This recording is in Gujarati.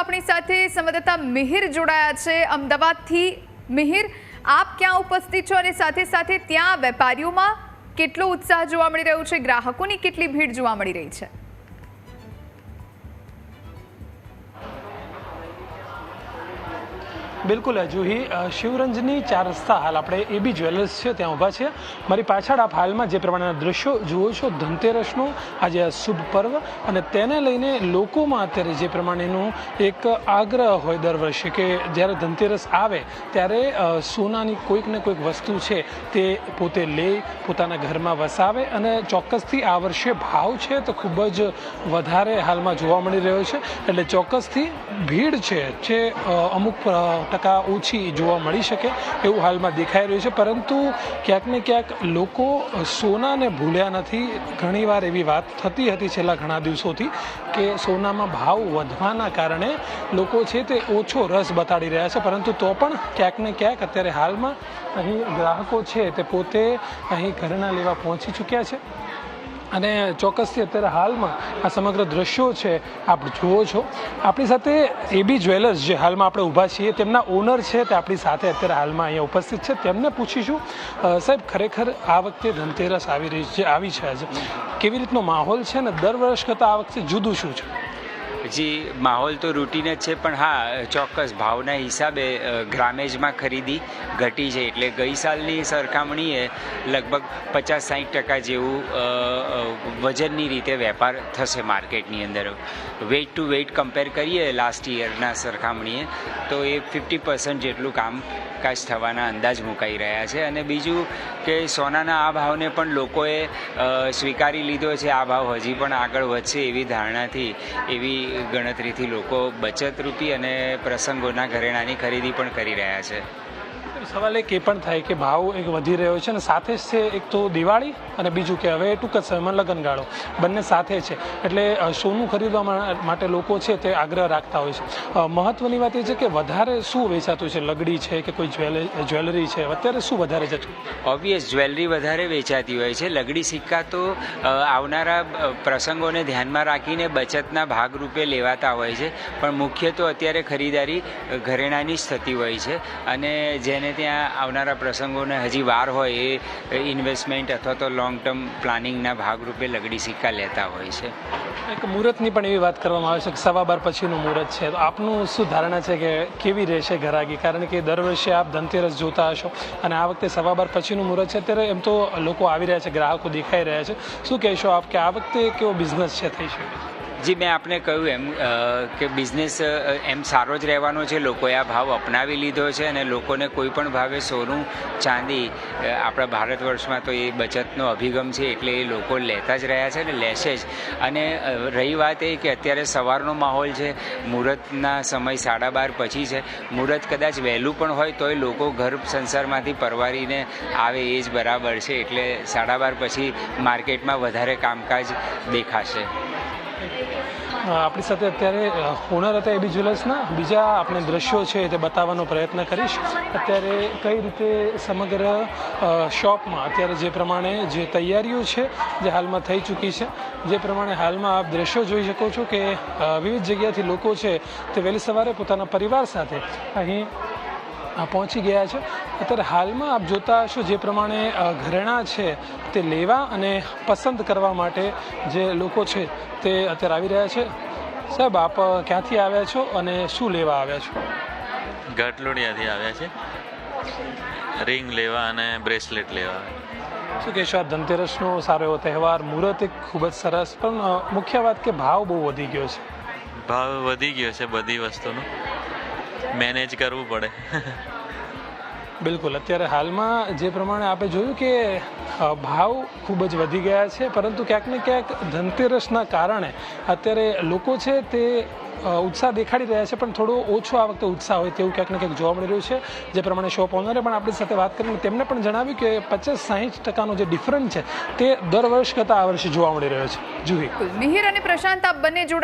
આપણી સાથે સંવાદદાતા મિહિર જોડાયા છે. અમદાવાદથી મિહિર, આપ ક્યાં ઉપસ્થિત છો અને સાથે સાથે ત્યાં વેપારીઓમાં કેટલો ઉત્સાહ જોવા મળી રહ્યો છે? ગ્રાહકોની કેટલી ભીડ જોવા મળી રહી છે? બિલકુલ અજુહી શિવરંજની ચાર રસ્તા હાલ આપણે એબી જ્વેલર્સ છે, ત્યાં ઊભા છે. મારી પાછળ આપ હાલમાં જે પ્રમાણેના દૃશ્યો જુઓ છો, ધનતેરસનું આજે શુભ પર્વ અને તેને લઈને લોકોમાં અત્યારે જે પ્રમાણેનું એક આગ્રહ હોય દર વર્ષે કે જ્યારે ધનતેરસ આવે ત્યારે સોનાની કોઈક ને કોઈક વસ્તુ છે તે પોતે લે, પોતાના ઘરમાં વસાવે અને ચોક્કસથી આ વર્ષે ભાવ છે તો ખૂબ જ વધારે હાલમાં જોવા મળી રહ્યો છે. એટલે ચોક્કસથી ભીડ છે જે અમુક ટકા ઓછી જોવા મળી શકે એવું હાલમાં દેખાઈ રહ્યું છે. પરંતુ ક્યાંક ને ક્યાંક લોકો સોનાને ભૂલ્યા નથી. ઘણીવાર એવી વાત થતી હતી છેલ્લા ઘણા દિવસોથી કે સોનામાં ભાવ વધવાના કારણે લોકો છે તે ઓછો રસ બતાડી રહ્યા છે. પરંતુ તો પણ ક્યાંક ને ક્યાંક અત્યારે હાલમાં અહીં ગ્રાહકો છે તે પોતે અહીં ઘરના લેવા પહોંચી ચૂક્યા છે. અને ચોક્કસથી અત્યારે હાલમાં આ સમગ્ર દ્રશ્યો છે, આપ જુઓ છો. આપણી સાથે એબી જ્વેલર્સ જે હાલમાં આપણે ઊભા છીએ, તેમના ઓનર છે તે આપણી સાથે અત્યારે હાલમાં અહીંયા ઉપસ્થિત છે. તેમને પૂછીશું સાહેબ, ખરેખર આ વખતે ધનતેરસ આવી રહી છે, આવી છે આજે. કેવી રીતનો માહોલ છે ને, દર વર્ષ કરતાં આ વખતે જુદું શું છે? જી, માહોલ તો રૂટીન જ છે, પણ હા, ચોક્કસ ભાવના હિસાબે ગ્રામેજમાં ખરીદી ઘટી છે. એટલે ગઈ સાલની સરખામણીએ લગભગ પચાસ સાઠ ટકા જેવું વજનની રીતે વેપાર થશે માર્કેટની અંદર. વેઇટ ટુ વેઇટ કમ્પેર કરીએ લાસ્ટ યરના સરખામણીએ, તો એ ફિફ્ટી પર્સન્ટ જેટલું કામકાજ થવાના અંદાજ મુકાઈ રહ્યા છે. અને બીજું કે સોનાના આ ભાવને પણ લોકોએ સ્વીકારી લીધો છે. આ ભાવ હજી પણ આગળ વધશે એવી ધારણાથી, એવી ગણતરીથી લોકો બચત રૂપી અને પ્રસંગોના ઘરેણાની ખરીદી પણ કરી રહ્યા છે. સવાલ એક એ પણ થાય કે ભાવ એક વધી રહ્યો છે અને સાથે જ છે એક તો દિવાળી અને બીજું કે હવે ટૂંક જ સમયમાં લગ્નગાળો. બંને સાથે છે. એટલે સોનું ખરીદવા માટે લોકો છે તે આગ્રહ રાખતા હોય છે. મહત્ત્વની વાત એ છે કે વધારે શું વેચાતું છે? લગડી છે કે કોઈ જ્વેલ, જ્વેલરી છે? અત્યારે શું વધારે જતું ઓબ્વિયસ જ્વેલરી વધારે વેચાતી હોય છે. લગડી સિક્કા તો આવનારા પ્રસંગોને ધ્યાનમાં રાખીને બચતના ભાગરૂપે લેવાતા હોય છે. પણ મુખ્ય તો અત્યારે ખરીદારી ઘરેણાની જ થતી હોય છે. અને જેને ત્યાં આવનારા પ્રસંગોને હજી વાર હોય એ ઇન્વેસ્ટમેન્ટ અથવા તો લોંગ ટર્મ પ્લાનિંગના ભાગરૂપે લગડી સિક્કા લેતા હોય છે. એક મુહૂર્તની પણ એવી વાત કરવામાં આવે છે કે સવા બાર પછીનું મુહૂર્ત છે. તો આપનું શું ધારણા છે કે કેવી રહેશે ઘરાગી? કારણ કે દર વર્ષે આપ ધનતેરસ જોતા હશો અને આ વખતે સવા બાર પછીનું મુહૂર્ત છે. અત્યારે એમ તો લોકો આવી રહ્યા છે, ગ્રાહકો દેખાઈ રહ્યા છે. શું કહેશો આપ કે આ વખતે કેવો બિઝનેસ છે થઈ શકે? જી, મેં આપને કહ્યું એમ કે બિઝનેસ એમ સારો જ રહેવાનો છે. લોકોએ આ ભાવ અપનાવી લીધો છે અને લોકોને કોઈ પણ ભાવે સોનું, ચાંદી આપણા ભારત વર્ષમાં તો એ બચતનો અભિગમ છે એટલે એ લોકો લેતા જ રહ્યા છે અને લેશે જ. અને રહી વાત એ કે અત્યારે સવારનો માહોલ છે, મુહૂર્તના સમય સાડા બાર પછી છે. મુહૂર્ત કદાચ વહેલું પણ હોય તોય લોકો ઘર સંસારમાંથી પરવારીને આવે એ જ બરાબર છે. એટલે સાડા બાર પછી માર્કેટમાં વધારે કામકાજ દેખાશે. આપણી સાથે અત્યારે ઓનર હતા એબી જ્વેલર્સના બીજા આપણે દ્રશ્યો છે તે બતાવવાનો પ્રયત્ન કરીશ. અત્યારે કઈ રીતે સમગ્ર શોપમાં અત્યારે જે પ્રમાણે જે તૈયારીઓ છે, જે હાલમાં થઈ ચૂકી છે, જે પ્રમાણે હાલમાં આપ દ્રશ્યો જોઈ શકો છો કે વિવિધ જગ્યાથી લોકો છે તે વહેલી સવારે પોતાના પરિવાર સાથે અહીં પહોંચી ગયા છે. અત્યારે હાલમાં આપ જોતા હશો જે પ્રમાણે ઘરેણાં છે તે લેવા અને પસંદ કરવા માટે જે લોકો છે તે અત્યારે આવી રહ્યા છે. સાહેબ આપ ક્યાંથી આવ્યા છો અને શું લેવા આવ્યા છો? ઘાટલોડિયાથી આવ્યા છે. રિંગ લેવા અને બ્રેસલેટ લેવા. શું કહેશો આ ધનતેરસનો સારો એવો તહેવાર? મુહૂર્ત એક ખૂબ જ સરસ પણ મુખ્ય વાત કે ભાવ બહુ વધી ગયો છે. ભાવ વધી ગયો છે બધી વસ્તુનો. મેનેજ કરવું પડે. બિલકુલ. અત્યારે હાલમાં જે પ્રમાણે આપણે જોયું કે ભાવ ખૂબ જ વધી ગયા છે, પરંતુ ક્યાંક ને ક્યાંક ધનતેરસના કારણે અત્યારે લોકો છે તે ઉત્સાહ દેખાડી રહ્યા છે, પણ થોડો ઓછો આ વખતે ઉત્સાહ હોય તેવું ક્યાંક ને ક્યાંક જોવા મળી રહ્યું છે. જે પ્રમાણે શોપ ઓનરે પણ આપણી સાથે વાત કરીને તેમને પણ જણાવ્યું કે પચાસ સાહીઠ ટકાનો જે ડિફરન્સ છે તે દર વર્ષ કરતાં આ વર્ષે જોવા મળી રહ્યો છે. જુહી મિહિર અને પ્રશાંત, આપ બંને જોડા